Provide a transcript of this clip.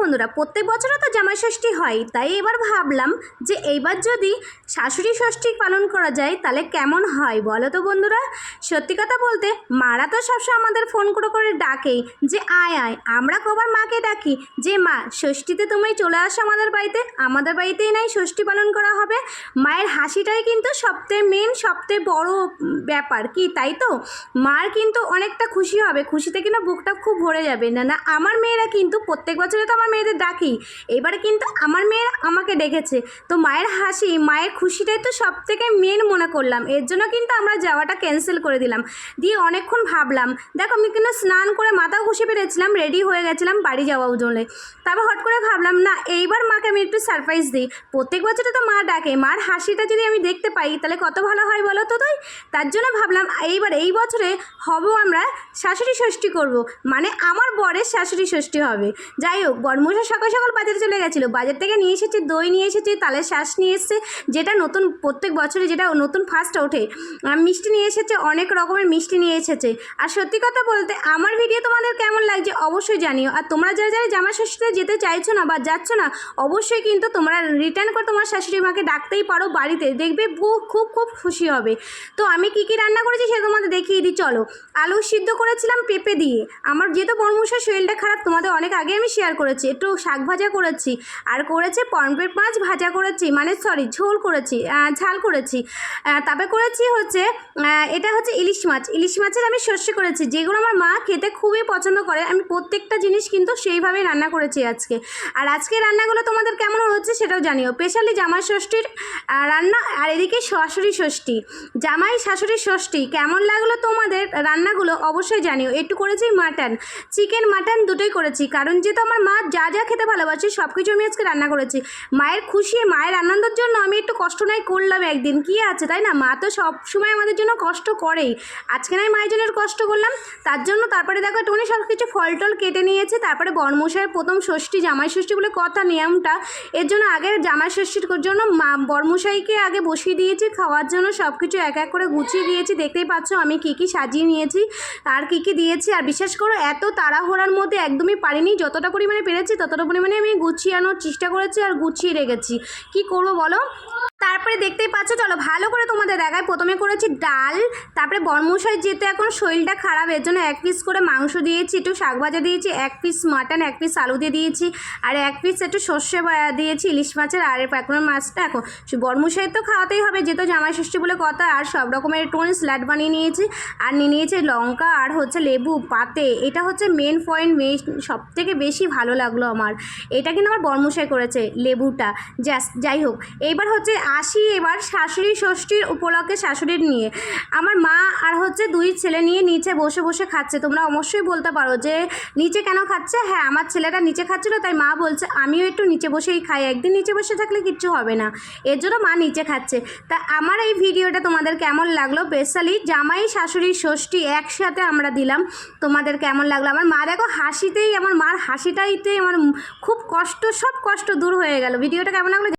বন্ধুরা, প্রত্যেক বছরও তো জামাই ষষ্ঠী হয়, তাই এবার ভাবলাম যে এইবার যদি শাশুড়ি ষষ্ঠী পালন করা যায়, তাহলে কেমন হয় বলো তো বন্ধুরা? সত্যি কথা বলতে, মারা তো সবসময় আমাদের ফোন করে করে ডাকেই যে আয় আয়, আমরা কবার মাকে ডাকি যে, মা, ষষ্ঠীতে তুমি চলে আসো আমাদের বাড়িতে, আমাদের বাড়িতেই নাই ষষ্ঠী পালন করা হবে? মায়ের হাসিটাই কিন্তু সবথেকে মেন সবথেকে বড় ব্যাপার, কি তাই তো? মার কিন্তু অনেকটা খুশি হবে, খুশিতে কিন্তু বুকটা খুব ভরে যাবে। না না, আমার মেয়েরা কিন্তু প্রত্যেক বছরে তো আমার মেয়েদের ডাকি। এবারে কিন্তু আমার মেয়েরা আমাকে ডেকেছে। তো মায়ের হাসি, মায়ের খুশিটাই তো সব থেকে মেন মনে করলাম। এর জন্য কিন্তু আমরা যাওয়াটা ক্যান্সেল করে দিলাম। দিয়ে অনেকক্ষণ ভাবলাম, দেখো, আমি কিন্তু স্নান করে মাথা ঘষে পেরেছিলাম রেডি হয়ে গেছিলাম বাড়ি যাওয়া জন্য তারপর হট করে ভাবলাম, না, এইবার মাকে আমি একটু সারপ্রাইজ দিই। প্রত্যেক বছরে তো মা ডাকে। মার হাসিটা যদি আমি দেখতে পাই, তাহলে কত ভালো হয় বলো তো তাই? তার জন্য ভাবলাম, এইবার এই বছরে হব আমরা শাশুড়ি ষষ্ঠী করব। মানে আমার বরের শাশুড়ি ষষ্ঠী হবে। যাই হোক বরমশা সকাল সকাল বাজারে চলে গেছিল। বাজার থেকে নিয়ে এসেছি, দই নিয়ে এসেছি, তালের শ্বাস নিয়ে এসেছে, যেটা নতুন প্রত্যেক বছরে যেটা নতুন ফার্স্ট ওঠে। মিষ্টি নিয়ে এসেছে, অনেক রকমের মিষ্টি নিয়ে এসেছে। আর সত্যি কথা বলতে, আমার ভিডিও তোমাদের কেমন লাগছে অবশ্যই জানিও। আর তোমরা যারা যারা জামা ষষ্ঠীতে যেতে চাইছো না বা যাচ্ছ না, অবশ্যই কিন্তু তোমরা রিটার্ন করে তোমার শাশুড়ি মাকে ডাকতেই পারো বাড়িতে। দেখবে খুব খুব খুব খুশি হবে। তো আমি কি কি রান্না করেছি সেটা তোমাদের দেখিয়ে দিই, চলো। আলু সিদ্ধ করেছিলাম পেঁপে দিয়ে। আমার যেহেতু বর্মশার শরীরটা খারাপ, তোমাদের অনেক আগে আমি শেয়ার করেছি। একটু শাক ভাজা করেছি আর করেছে পমফ্রেট মাছ ভাজা করেছি মানে সরি ঝোল করেছি ঝাল করেছি। তারপরে করেছি হচ্ছে এটা হচ্ছে ইলিশ মাছ। ইলিশ মাছের আমি সর্ষে করেছি, যেগুলো আমার মা খেতে খুবই পছন্দ করে। আমি প্রত্যেকটা জিনিস কিন্তু সেইভাবেই রান্না করেছি আজকে। আর আজকে রান্নাগুলো তোমাদের কেমন হচ্ছে সেটাও জানিও। স্পেশালি জামাই ষষ্ঠীর রান্না আর এদিকে শাশুড়ি ষষ্ঠী। জামাই শাশুড়ি ষষ্ঠী, কেমন লাগল তোমাদের রান্নাগুলো অবশ্যই জানিও। একটু করেছি মাটন। চিকেন মাটন দুটোই করেছি, কারণ যেহেতু আমার মা যা যা খেতে ভালোবাসি সব কিছু আমি আজকে রান্না করেছি। মায়ের খুশি, মায়ের আনন্দের জন্য আমি একটু কষ্ট নাই করলাম একদিন। কি আছে, তাই না? মা তো সব সময় আমাদের জন্য কষ্ট করেই। আজকে নাই মায়ের জন্য কষ্ট করলাম। তার জন্য তারপরে দেখো একটুখানি সব কিছু ফল টল কেটে নিয়েছে। তারপরে বর্মশাইয়ের প্রথম ষষ্ঠী জামাই ষষ্ঠী বলে কথা, নিয়মটা। এর জন্য আগে জামাই ষষ্ঠীর জন্য মা, বর্মশাইকে আগে বসিয়ে দিয়েছি। খাওয়ার জন্য সব কিছু এক এক করে গুছিয়ে দিয়েছি। দেখতেই পাচ্ছ আমি কী কী সাজিয়ে নিয়েছি, আর কী কী দিয়েছি। আর বিশ্বাস করো এত তাড়াহুড়ার মধ্যে একদমই পারিনি, যতটা পরিমাণে পেরেছি ততটা পরিমাণে আমি গুছিয়ে আনার চেষ্টা করেছি আর গুছিয়ে রেখেছি। কি করব বলো? তারপরে দেখতেই পাচ্ছ, চলো ভালো করে তোমাদের দেখায় প্রথমে করেছি ডাল, তারপরে বর্মশাই যেহেতু এখন শরীরটা খারাপ, এর জন্য এক পিস করে মাংস দিয়েছি, একটু শাক ভাজা দিয়েছি, এক পিস মাটন এক পিস আলু দিয়ে দিয়েছি, আর এক পিস একটু সর্ষে দিয়েছি ইলিশ মাছের, আর প্যাকুনের মাছটা এখন বর্মশাই তো খাওয়াতেই হবে, যেহেতু জামাই ষষ্ঠী বলে কথা, আর সব রকমের একটুখানি স্যালাড বানিয়ে নিয়েছি, আর নিয়ে নিয়েছি লঙ্কা, আর হচ্ছে লেবু, পাতে, এটা হচ্ছে মেন পয়েন্ট মেন সব থেকে বেশি ভালো লাগল। আমার। এটা কিন্তু আমার বর্মশাই করেছে লেবুটা। জাস্ট যাই হোক এইবার হচ্ছে আসি এবার শাশুড়ি ষষ্ঠীর উপলক্ষে শাশুড়ির নিয়ে। আমার মা আর হচ্ছে দুই ছেলে নিয়ে নিচে বসে বসে খাচ্ছে। তোমরা অবশ্যই বলতে পারো যে নিচে কেন খাচ্ছে? হ্যাঁ আমার ছেলেটা নিচে খাচ্ছিলো, তাই মা বলছে, আমিও একটু নিচে বসেই খাই। একদিন নিচে বসে থাকলে কিচ্ছু হবে না। এর জন্য মা নিচে খাচ্ছে। তা আমার এই ভিডিওটা তোমাদের কেমন লাগল? স্পেশালি জামাই শাশুড়ি ষষ্ঠী একসাথে আমরা দিলাম। তোমাদের কেমন লাগল? আমার মা দেখো হাসিতেই, আমার মার হাসিটাইতেই আমার খুব কষ্ট সব কষ্ট দূর হয়ে গেল। ভিডিওটা কেমন লাগল